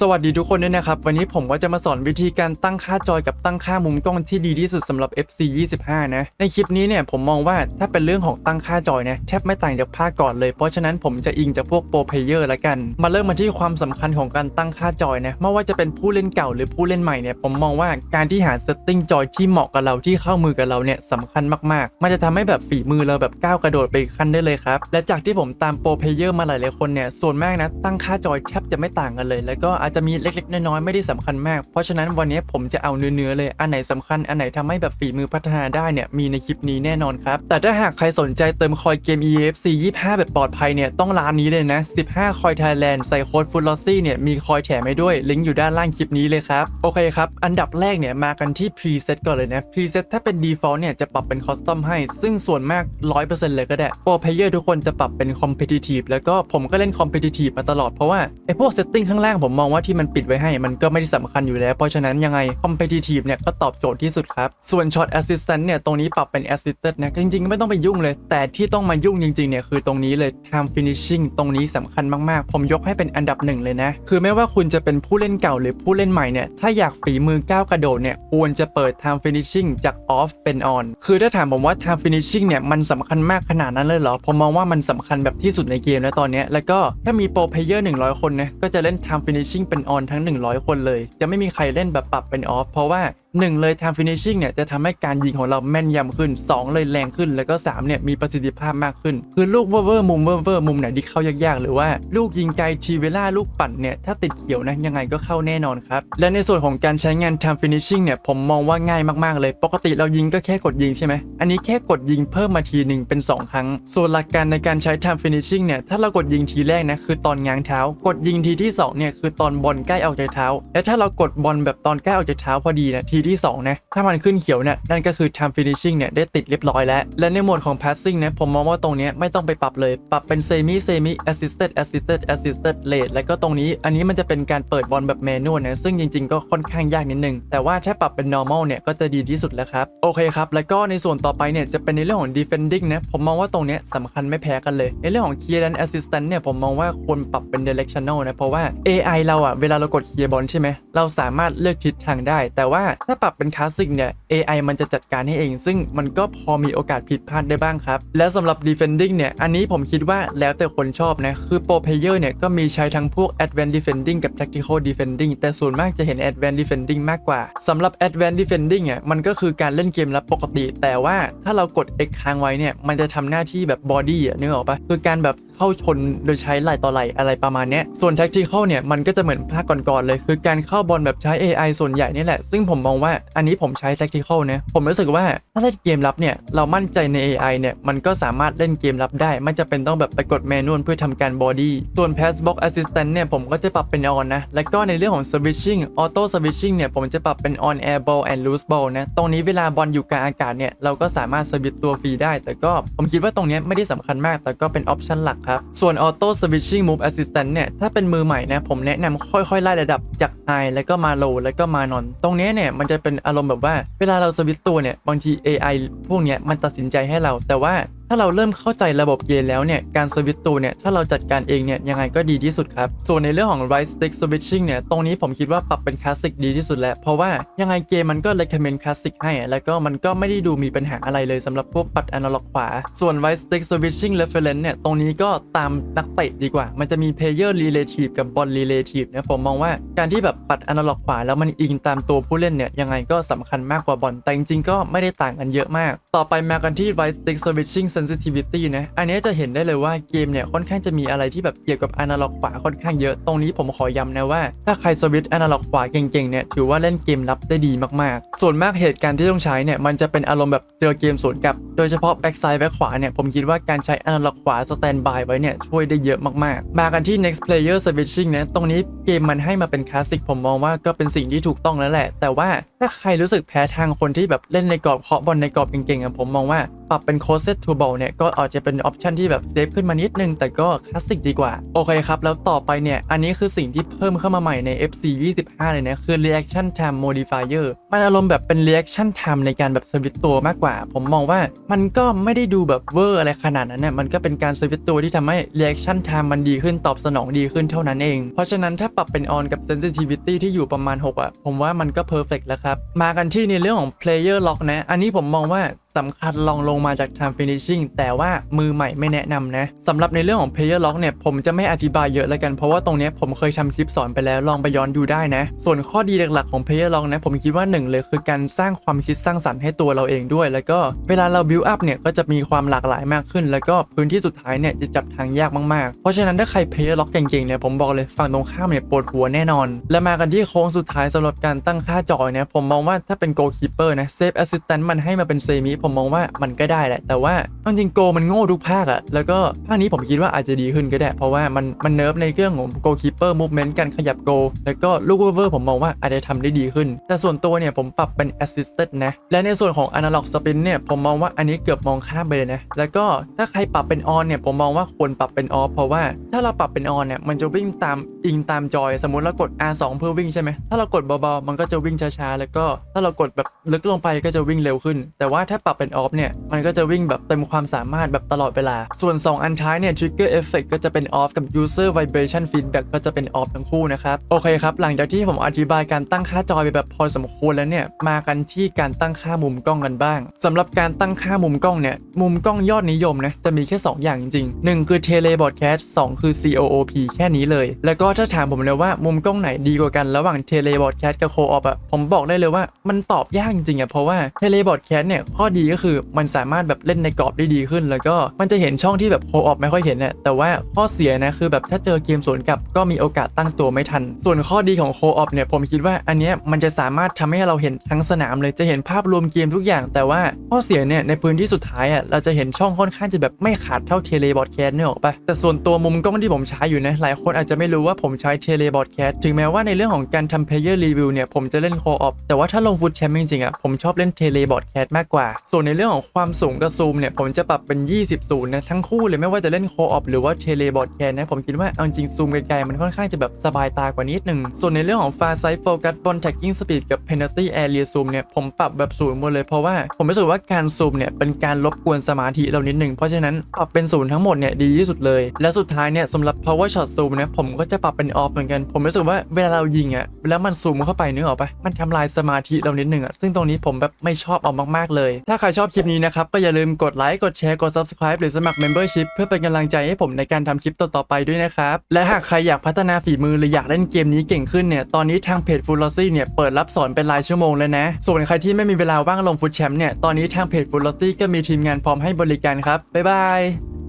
สวัสดีทุกคนด้วยนะครับ วันนี้ผมก็จะมาสอนวิธีการตั้งค่าจอยกับตั้งค่ามุมกล้องที่ดีที่สุดสำหรับ FC 25 นะ ในคลิปนี้เนี่ยผมมองว่าถ้าเป็นเรื่องของตั้งค่าจอยนะแทบไม่ต่างจากภาคก่อนเลย เพราะฉะนั้นผมจะอิงจากพวกโปรเพเยอร์ละกัน มาเริ่มมาที่ความสำคัญของการตั้งค่าจอยนะไม่ว่าจะเป็นผู้เล่นเก่าหรือผู้เล่นใหม่เนี่ยผมมองว่าการที่หาเซตติ้งจอยที่เหมาะกับเราที่เข้ามือกับเราเนี่ยสำคัญมากๆ มันจะทำให้แบบฝีมือเราแบบก้าวกระโดดไปขั้นได้เลยครับและจากที่ผมตามโปรเพเยอร์มาหลายๆคนเนี่ยส่วนมากนะตั้งค่าจอยแทบจะไม่ต่างกันเลยแล้วก็อาจจะมีเล็กๆ น้อยๆ ไม่ได้สำคัญมาก เพราะฉะนั้นวันนี้ผมจะเอาเนื้อๆเลย อันไหนสำคัญ อันไหนทำให้แบบฝีมือพัฒนาได้เนี่ย มีในคลิปนี้แน่นอนครับ แต่ถ้าหากใครสนใจเติมคอยเกม EFC 25 แบบปลอดภัยเนี่ย ต้องร้านนี้เลยนะ 15 คอยไทยแลนด์ใส่โค้ดฟุตลอซี่เนี่ย มีคอยแถมให้ด้วย ลิงก์อยู่ด้านล่างคลิปนี้เลยครับ โอเคครับ อันดับแรกเนี่ย มากันที่ preset ก่อนเลยนะ preset ถ้าเป็น default เนี่ย จะปรับเป็น custom ให้ ซึ่งส่วนมาก 100%เลยก็ได้โปรเพเยอร์ทุกคนจะปรับเป็น competitive แล้วก็ผมก็เล่น competitive มาตลอดเพราะว่าไอพวก setting ข้างล่างผมมองว่าว่าที่มันปิดไว้ให้มันก็ไม่ได้สำคัญอยู่แล้ว เพราะฉะนั้นยังไง competitive เนี่ยก็ตอบโจทย์ที่สุดครับ ส่วน shot assistant เนี่ยตรงนี้ปรับเป็น assisted นะจริงๆ ไม่ต้องไปยุ่งเลย แต่ที่ต้องมายุ่งจริงๆเนี่ยคือตรงนี้เลย time finishing ตรงนี้สำคัญมากๆ ผมยกให้เป็นอันดับหนึ่งเลยนะ คือไม่ว่าคุณจะเป็นผู้เล่นเก่าหรือผู้เล่นใหม่เนี่ยถ้าอยากฝีมือก้าวกระโดดเนี่ยควรจะเปิด time finishing จาก off เป็น on คือถ้าถามผมว่า time finishing เนี่ยมันสำคัญมากขนาดนั้นเลยเหรอผมมองว่ามันสำคัญแบบที่สุดในเกมแล้วตอนนี้แล้วก็ถ้ามีโปรเพลเยอร์100 คนนะก็จะเล่น time finishing เป็นออนทั้ง 100 คนเลย จะไม่มีใครเล่นแบบปรับเป็นออฟเพราะว่า 1 เลย time finishing เนี่ยจะทำให้การยิงของเราแม่นยำขึ้น 2 เลยแรงขึ้นแล้วก็3เนี่ยมีประสิทธิภาพมากขึ้น คือลูกเวอร์เวอร์มุมเวอร์เวอร์มุมไหนที่เข้ายากๆ หรือว่าลูกยิงไกลทีเวล่าลูกปั่นเนี่ยถ้าติดเขียวนะยังไงก็เข้าแน่นอนครับ และในส่วนของการใช้งาน time finishing เนี่ยผมมองว่าง่ายมากๆเลย ปกติเรายิงก็แค่กดยิงใช่ไหมอันนี้แค่กดยิงเพิ่มมาทีหนึ่งเป็น 2 ครั้ง ส่วนหลักการในการใช้ time finishing เนี่ยถ้าเรากดยิงทีแรกนะคือตอนง้างเท้า กดยิงทีที่สองเนี่ยคือตอนบอลใกล้ออกจากเท้า และถ้าเรากดบอลแบบตอนใกล้ออกจากเท้าพอดีนะทีที่สองนะถ้ามันขึ้นเขียวเนี่ยนั่นก็คือ time finishing เนี่ยได้ติดเรียบร้อยแล้ว และในโหมดของ passing นะผมมองว่าตรงนี้ไม่ต้องไปปรับเลย ปรับเป็น semi semi assisted assisted assisted late แล้วก็ตรงนี้อันนี้มันจะเป็นการเปิดบอลแบบแมนนวลนะซึ่งจริงๆ ก็ค่อนข้างยากนิดนึง แต่ว่าถ้าปรับเป็น normal เนี่ยก็จะดีที่สุดแล้วครับโอเคครับแล้วก็ในส่วนต่อไปเนี่ยจะเป็นในเรื่องของ defending นะผมมองว่าตรงนี้สำคัญไม่แพ้กันเลย ในเรื่องของ clear and assistant เนี่ยผมมองว่าควรปรับเป็น directional นะเพราะว่า AI เราอะเวลาเรากดเคลียร์บอลใช่ไหมเราสามารถเลือกทิศทางได้ แต่ว่าถ้าปรับเป็น classic เนี่ย AI มันจะจัดการให้เอง ซึ่งมันก็พอมีโอกาสผิดพลาดได้บ้างครับ และสำหรับ defending เนี่ย อันนี้ผมคิดว่าแล้วแต่คนชอบนะ คือ pro player เนี่ยก็มีใช้ทั้งพวก advanced defending กับ tactical defending แต่ส่วนมากจะเห็น advanced defending มากกว่าสำหรับ advanced defending อะมันก็คือการเล่นเกมรับปกติ แต่ว่าถ้าเรากด X ค้างไว้เนี่ยมันจะทำหน้าที่แบบ body อะนึกออกปะคือการแบบ เข้าชนโดยใช้ไหล่ต่อไหล่อะไรประมาณนี้ส่วน tactical เนี่ยมันก็จะเหมือนภาคก่อนๆเลย คือการเข้าบอลแบบใช้ AI ส่วนใหญ่นี่แหละ ซึ่งผมมองว่าอันนี้ผมใช้ tactical นะผมรู้สึกว่าถ้าเล่นเกมรับเนี่ยเรามั่นใจใน AI เนี่ยมันก็สามารถเล่นเกมรับได้ ไม่จำเป็นต้องแบบไปกดแมนนวลเพื่อทำการ body ส่วน pass box assistant เนี่ยผมก็จะปรับเป็น on นะแล้วก็ในเรื่องของ switching auto switching เนี่ยผมจะปรับเป็น on air ball and loose ball นะตรงนี้เวลาบอลอยู่กลางอากาศเนี่ยเราก็สามารถสวิตตัวฟรีได้ แต่ก็ผมคิดว่าตรงนี้ไม่ได้สำคัญมาก แต่ก็เป็นออปชันหลักครับ ส่วน auto switching move assistant เนี่ย ถ้าเป็นมือใหม่นะ ผมแนะนำค่อยๆ ไล่ระดับจาก high แล้วก็มา low แล้วก็มานอนตรงนี้เนี่ย มันจะเป็นอารมณ์แบบว่า เวลาเราสวิตตัวเนี่ย บางที AI พวกเนี้ยมันตัดสินใจให้เรา แต่ว่า ถ้าเราเริ่มเข้าใจระบบเกมแล้วเนี่ย การสวิตตัวเนี่ย ถ้าเราจัดการเองเนี่ย ยังไงก็ดีที่สุดครับ ส่วนในเรื่องของ right stick switching เนี่ย ตรงนี้ผมคิดว่าปรับเป็นคลาสสิกดีที่สุดแล้ว เพราะว่ายังไงเกมมันก็ recommend คลาสสิกให้ แล้วก็มันก็ไม่ได้ดูมีปัญหาอะไรเลยสำหรับพวกปัด analog ขวา ส่วน right stick switching reference เนี่ย ตรงนี้ก็ตามนักเตะดีกว่า มันจะมี player relative กับ ball relative นะผมมองว่าการที่แบบปัด analog ขวาแล้วมันอิงตามตัวผู้เล่นเนี่ย ยังไงก็สำคัญมากกว่าบอล แต่จริงๆก็ไม่ได้ต่างกันเยอะมาก ต่อไปมากันที่ right stick switching sensitivity นะ อันนี้จะเห็นได้เลยว่าเกมเนี่ยค่อนข้างจะมีอะไรที่แบบเกี่ยวกับอนาล็อกขวาค่อนข้างเยอะ ตรงนี้ผมขอย้ำนะว่า ถ้าใครสวิตช์อนาล็อกขวาเก่งๆเนี่ยถือว่าเล่นเกมรับได้ดีมากๆ ส่วนมากเหตุการณ์ที่ต้องใช้เนี่ยมันจะเป็นอารมณ์แบบเจอเกมสวนกลับ โดยเฉพาะแบ็กซ้ายแบ็กขวาเนี่ยผมคิดว่าการใช้อนาล็อกขวาสแตนบายไว้เนี่ยช่วยได้เยอะมากๆ มากันที่ next player switching นะตรงนี้เกมมันให้มาเป็นคลาสสิกผมมองว่าก็เป็นสิ่งที่ถูกต้องแล้วแหละ แต่ว่าถ้าใครรู้สึกแพ้ทางคนที่แบบเล่นในกรอบเคาะบอลในกรอบเก่งๆอะผมมองว่าปรับเป็น close to ball เนี่ยก็อาจจะเป็นออปชันที่แบบเซฟขึ้นมานิดนึง แต่ก็คลาสสิกดีกว่า โอเคครับ แล้วต่อไปเนี่ย อันนี้คือสิ่งที่เพิ่มเข้ามาใหม่ใน FC 25 เลยนะคือ reaction time modifier มันอารมณ์แบบเป็น reaction time ในการแบบสวิตตัวมากกว่า ผมมองว่ามันก็ไม่ได้ดูแบบเวอร์อะไรขนาดนั้นเนี่ยมันก็เป็นการสวิตตัวที่ทำให้ reaction time มันดีขึ้นตอบสนองดีขึ้นเท่านั้นเอง เพราะฉะนั้นถ้าปรับเป็น on กับ sensitivity ที่อยู่ประมาณ 6อะผมว่ามันก็ perfect แล้วครับมากันที่ในเรื่องของ player lock นะอันนี้ผมมองว่า สำคัญลองลงมาจาก time finishing แต่ว่ามือใหม่ไม่แนะนำนะสำหรับในเรื่องของ player lock เนี่ยผมจะไม่อธิบายเยอะแล้วกันเพราะว่าตรงนี้ผมเคยทำคลิปสอนไปแล้วลองไปย้อนดูได้นะ ส่วนข้อดีหลักๆของ player lock นะผมคิดว่าหนึ่งเลยคือการสร้างความคิดสร้างสรรค์ให้ตัวเราเองด้วย แล้วก็เวลาเรา build up เนี่ยก็จะมีความหลากหลายมากขึ้น แล้วก็พื้นที่สุดท้ายเนี่ยจะจับทางยากมากๆ เพราะฉะนั้นถ้าใคร player lock เก่งๆเนี่ยผมบอกเลยฝั่งตรงข้ามเนี่ยปวดหัวแน่นอน และมากันที่โค้งสุดท้ายสำหรับการตั้งค่าจอเนี่ยผมมองว่าถ้าเป็น goalkeeper นะ safe assistant มันให้มาเป็นเซมิผผมมองว่ามันก็ได้แหละ แต่ว่าจริงโกมันโง่ทุกภาคอะแล้วก็ภาคนี้ผมคิดว่าอาจจะดีขึ้นก็ได้ เพราะว่ามันมันเนิร์ฟในเรื่องของ goalkeeper movement การขยับโก แล้วก็ลูกเวอร์ผมมองว่าอาจจะทำได้ดีขึ้น แต่ส่วนตัวเนี่ยผมปรับเป็น assisted นะ และในส่วนของ analog spin เนี่ยผมมองว่าอันนี้เกือบมองข้ามไปเลยนะ แล้วก็ถ้าใครปรับเป็น on เนี่ยผมมองว่าควรปรับเป็น off เพราะว่าถ้าเราปรับเป็น on เนี่ยมันจะวิ่งตาม อิงตามจอย สมมุติเรากด R2 เพื่อวิ่งใช่ไหมถ้าเรากดเบาๆมันก็จะวิ่งช้าๆแล้วก็ถ้าเรากดแบบลึกลงไปก็จะวิ่งเร็วขึ้น แต่ว่าถ้าปรับเป็น off เนี่ยมันก็จะวิ่งแบบเต็มความสามารถแบบตลอดเวลา ส่วน 2 อันท้ายเนี่ย trigger effect ก็จะเป็น off กับ user vibration feedback ก็จะเป็น off ทั้งคู่นะครับโอเคครับหลังจากที่ผมอธิบายการตั้งค่าจอยไปแบบพอสมควรแล้วเนี่ยมากันที่การตั้งค่ามุมกล้องกันบ้างสำหรับการตั้งค่ามุมกล้องเนี่ยมุมกล้องยอดนิยมนะจะมีแค่ 2 อย่างจริงๆ1คือ tele broadcast 2คือ COOP แค่นี้เลย แล้วก็ถ้าถามผมเลยว่ามุมกล้องไหนดีกว่ากันระหว่าง tele broadcast กับ co-op อะผมบอกได้เลยว่ามันตอบยากจริงๆอะเพราะว่า tele broadcast เนี่ยข้อดีก็คือมันสามารถแบบเล่นในกรอบได้ดีขึ้น แล้วก็มันจะเห็นช่องที่แบบ co-op ไม่ค่อยเห็นเนี่ยแต่ว่าข้อเสียนะคือแบบถ้าเจอเกมสวนกลับก็มีโอกาสตั้งตัวไม่ทัน ส่วนข้อดีของ co-op เนี่ยผมคิดว่าอันเนี้ยมันจะสามารถทำให้เราเห็นทั้งสนามเลยจะเห็นภาพรวมเกมทุกอย่าง แต่ว่าข้อเสียเนี่ยในพื้นที่สุดท้ายอะเราจะเห็นช่องค่อนข้างจะแบบไม่ขาดเท่าเทเลบอดแคสเนี่ยหรอกปะแต่ส่วนตัวมุมกล้องที่ผมใช้อยู่นะหลายคนอาจจะไม่รู้ว่าผมใช้เทเลบอดแคสถึงแม้ว่าในเรื่องของการทำเพลเยอร์รีวิวเนี่ยผมจะเล่นโคออฟแต่ว่าถ้าลงฟุตแชมป์จริงๆอะผมชอบเล่นเทเลบอดแคสมากกว่า ส่วนในเรื่องของความสูงกับซูมเนี่ยผมจะปรับเป็น 20ศูนย์นะทั้งคู่เลยไม่ว่าจะเล่นโคออฟหรือว่าเทเลบอดแคสนะผมคิดว่าเอาจริงซูมไกลๆมันค่อนข้างจะแบบสบายตากว่านิดนึงส่วนในเรื่องของ far sight focus ball tracking speed กับ penalty area zoom เนี่ยผมปรับแบบศูนย์หมดเลยเพราะว่าผมรู้สึกว่าการซูมเนี่ยเป็นการรบกวนสมาธิเรานิดนึงเพราะฉะนั้นปรับเป็นศูนย์ทั้งหมดเนี่ยดีที่สุดเลย และสุดท้ายเนี่ยสำหรับ power shot zoom เนี่ยผมก็จะปรับเป็น off เหมือนกัน ผมรู้สึกว่าเวลาเรายิงอะแล้วมันซูมเข้าไปนึกออกปะมันทำลายสมาธิเรานิดนึงอะซึ่งตรงนี้ผมแบบไม่ชอบเอามากๆเลย ถ้าใครชอบคลิปนี้นะครับก็อย่าลืมกดไลค์กดแชร์กด subscribe หรือสมัคร membership เพื่อเป็นกำลังใจให้ผมในการทำคลิปต่อๆไปด้วยนะครับและหากใครอยากพัฒนาฝีมือหรืออยากเล่นเกมนี้เก่งขึ้นเนี่ยตอนนี้ทางเพจ f u l o s y เนี่ยเปิดรับสอนเป็นรายชั่วโมงแล้วนะส่วนใครที่ไม่มีเวลาว่างลงฟุตแชมป์เนี่ยตอนนี้ทางเพจ f u l o s y ก็มีทีมงานพร้อมให้บริการครับบ๊ายบาย